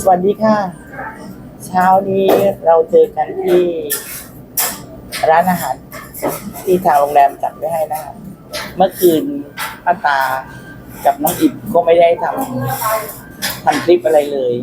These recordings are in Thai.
สวัสดีค่ะ เช้านี้เราเจอกันที่ร้านอาหาร ที่ทางโรงแรมจัดไว้ให้นะคะเมื่อคืนป้าตากับน้องอิบก็ไม่ได้ทำทำคลิปอะไรเลย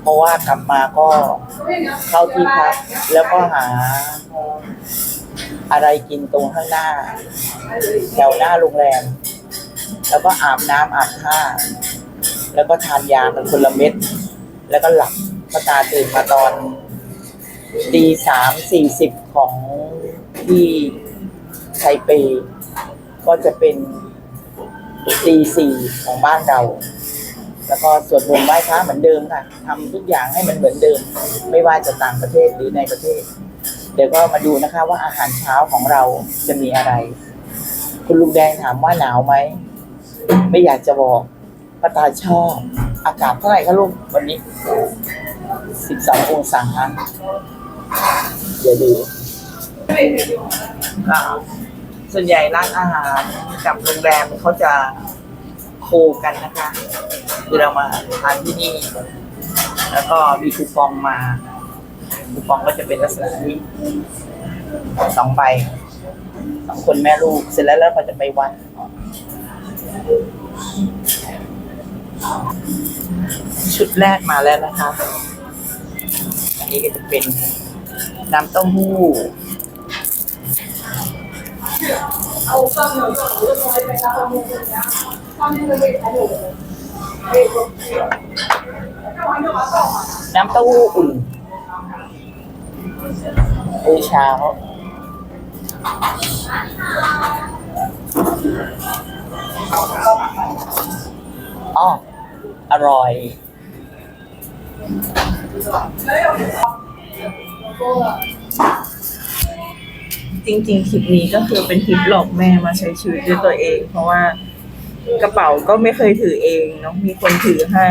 เพราะว่ากลับมาก็เข้าที่พักแล้วก็หาอะไรกินตรงข้างหน้า แถวหน้าโรงแรม แล้วก็อาบน้ำอาบท่า แล้วก็ทานยากันคนละเม็ด แล้วก็หลับพระตาตื่นมาตอนตีสามสี่สิบของที่ไทเปก็จะเป็นตีสี่ของบ้านเรา แล้วก็สวดมนต์ไหว้พระเหมือนเดิมค่ะทำทุกอย่างให้มันเหมือนเดิม ไม่ว่าจะต่างประเทศหรือในประเทศ เดี๋ยวก็มาดูนะคะว่าอาหารเช้าของเราจะมีอะไร คุณลุงแดงถามว่าหนาวไหม ไม่อยากจะบอก ปาตาชอบ อากาศเท่าไหร่คะลูกวันนี้สิบสององศาเดี๋ยวดูส่วนใหญ่ร้านอาหารกับโรงแรมเขาจะโคกันนะคะคือเรามาทานที่นี่ แล้วก็มีคูปองมา คูปองก็จะเป็นลักษณะนี้สองใบสองคนแม่ลูก เสร็จแล้วแล้วก็จะไปวัด ชุดแรกมาแล้วนะคะ อันนี้ก็จะเป็นน้ำเต้าหู้น้ำเต้าหู้อุ่นมื้อเช้าอ๋ออร่อย จริงๆคลิปนี้ก็คือเป็นคลิปหลอกแม่มาใช้ชีวิตด้วยตัวเอง เพราะว่ากระเป๋าก็ไม่เคยถือเองเนาะมีคนถือให้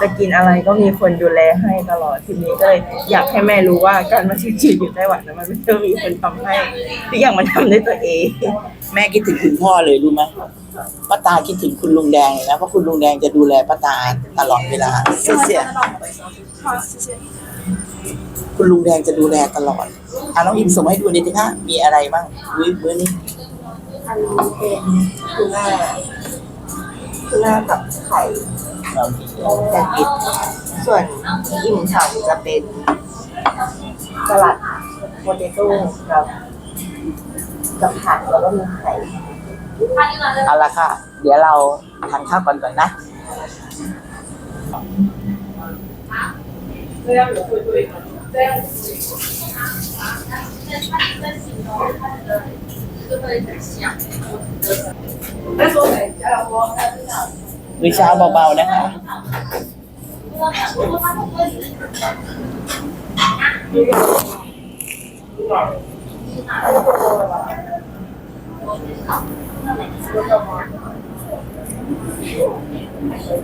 จะกินอะไรก็มีคนดูแลให้ตลอดทีนี้ก็เลยอยากให้แม่รู้ว่าการมาใช้ชีวิตอยู่ไต้หวันนะมันไม่ต้องมีคนทำให้ทุกอย่างมันทำด้วยตัวเอง แม่คิดถึงคุณพ่อเลยรู้ไหม ป้าตาคิดถึงคุณลุงแดงเลยนะเพราะคุณลุงแดงจะดูแลป้าตาตลอดเวลาเสียคุณลุงแดงจะดูแลตลอดอะน้องอิมส่งมาให้ดูนิดนึงค่ะมีอะไรบ้างมื้อมื้อนี้อันนี้เป็นทูน่าทูน่ากับไข่เรามีแซนด์วิชส่วนอิ่มฉ่ำจะเป็นสลัดโปเตโต้กับกับผักแล้วก็มีไข่ เอาละค่ะ เดี๋ยวเราทานข้าวก่อนก่อนนะมื้อเช้าเบาๆนะคะ Thank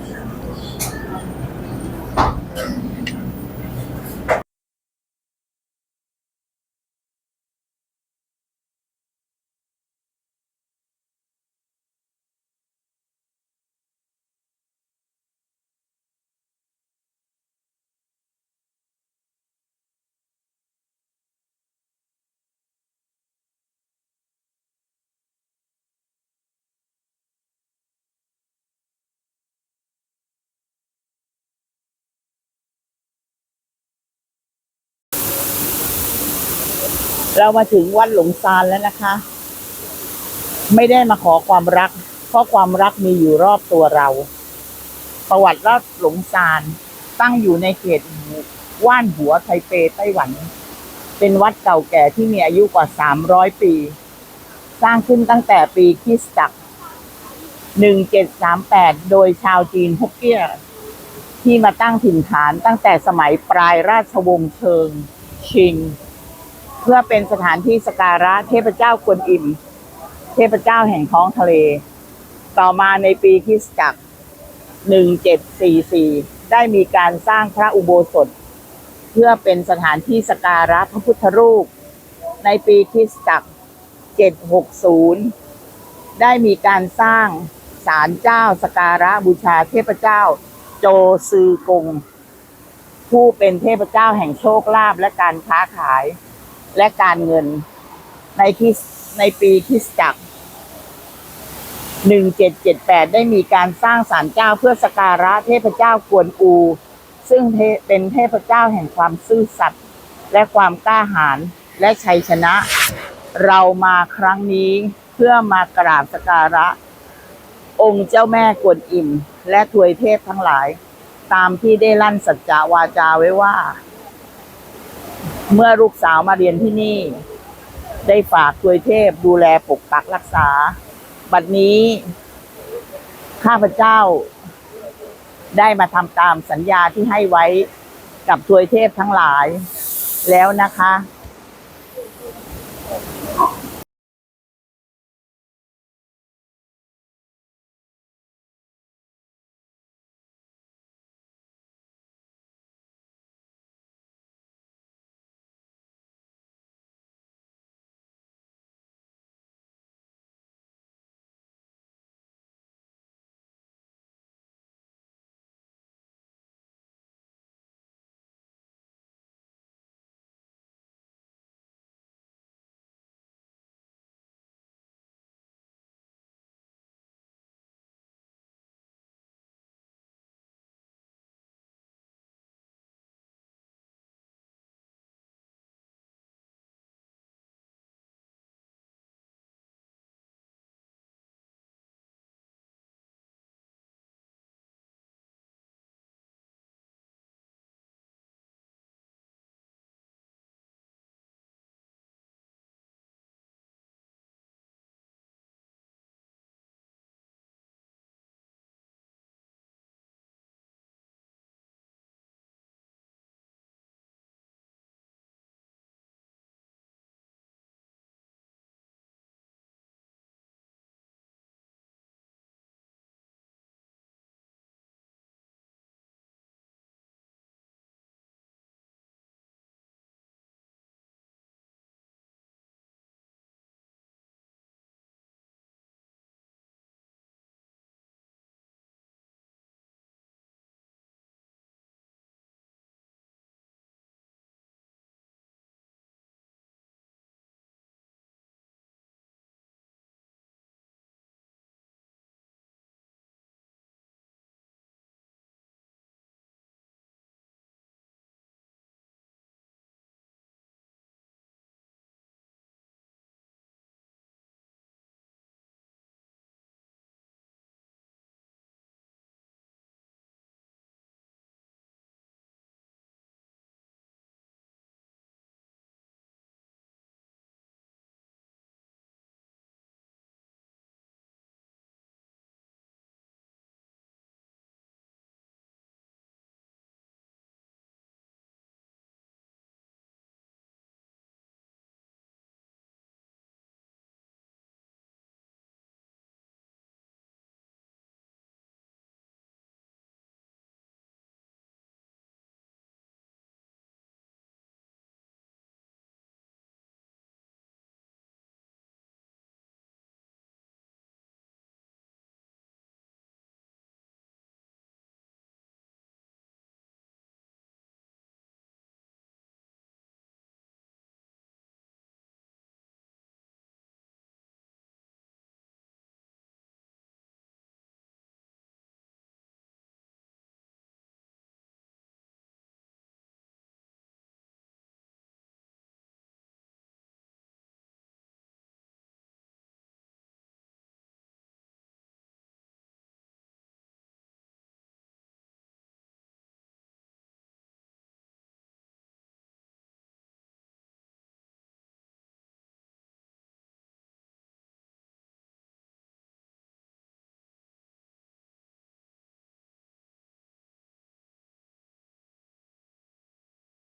you. เรามาถึงวัดหลงซานแล้วนะคะ ไม่ได้มาขอความรัก เพราะความรักมีอยู่รอบตัวเรา ประวัติวัดหลงซานตั้งอยู่ในเขตว่านหัวไทเปไต้หวัน เป็นวัดเก่าแก่ที่มีอายุกว่า 300 ปี สร้างขึ้นตั้งแต่ปีคริสต์ศักราช1738 โดยชาวจีนฮกเกี้ยที่มาตั้งถิ่นฐานตั้งแต่สมัยปลายราชวงศ์เชิงชิง เพื่อเป็นสถานที่สการะเทพเจ้ากวนอิม เทพเจ้าแห่งท้องทะเล ต่อมาในปีคริสตศักราช1744 ได้มีการสร้างพระอุโบสถ เพื่อเป็นสถานที่สการะพระพุทธรูป ในปีคริสตศักราช760 ได้มีการสร้างศาลเจ้าสการะบูชาเทพเจ้าโจซือกง ผู้เป็นเทพเจ้าแห่งโชคลาภและการค้าขาย และการเงินในคริสในปีคริสตจักร 1778 ได้มีการสร้างศาลเจ้าเพื่อสการะเทพเจ้ากวนอู ซึ่งเป็นเทพเจ้าแห่งความซื่อสัตย์และความกล้าหาญและชัยชนะ เรามาครั้งนี้เพื่อมากราบสกการะ องค์เจ้าแม่กวนอิมและทวยเทพทั้งหลาย ตามที่ได้ลั่นสัจจาวาจาไว้ว่า เมื่อลูกสาวมาเรียนที่นี่ ได้ฝากทวยเทพดูแลปกปักรักษา บัดนี้ ข้าพเจ้า ได้มาทำตามสัญญาที่ให้ไว้กับทวยเทพทั้งหลายแล้วนะคะ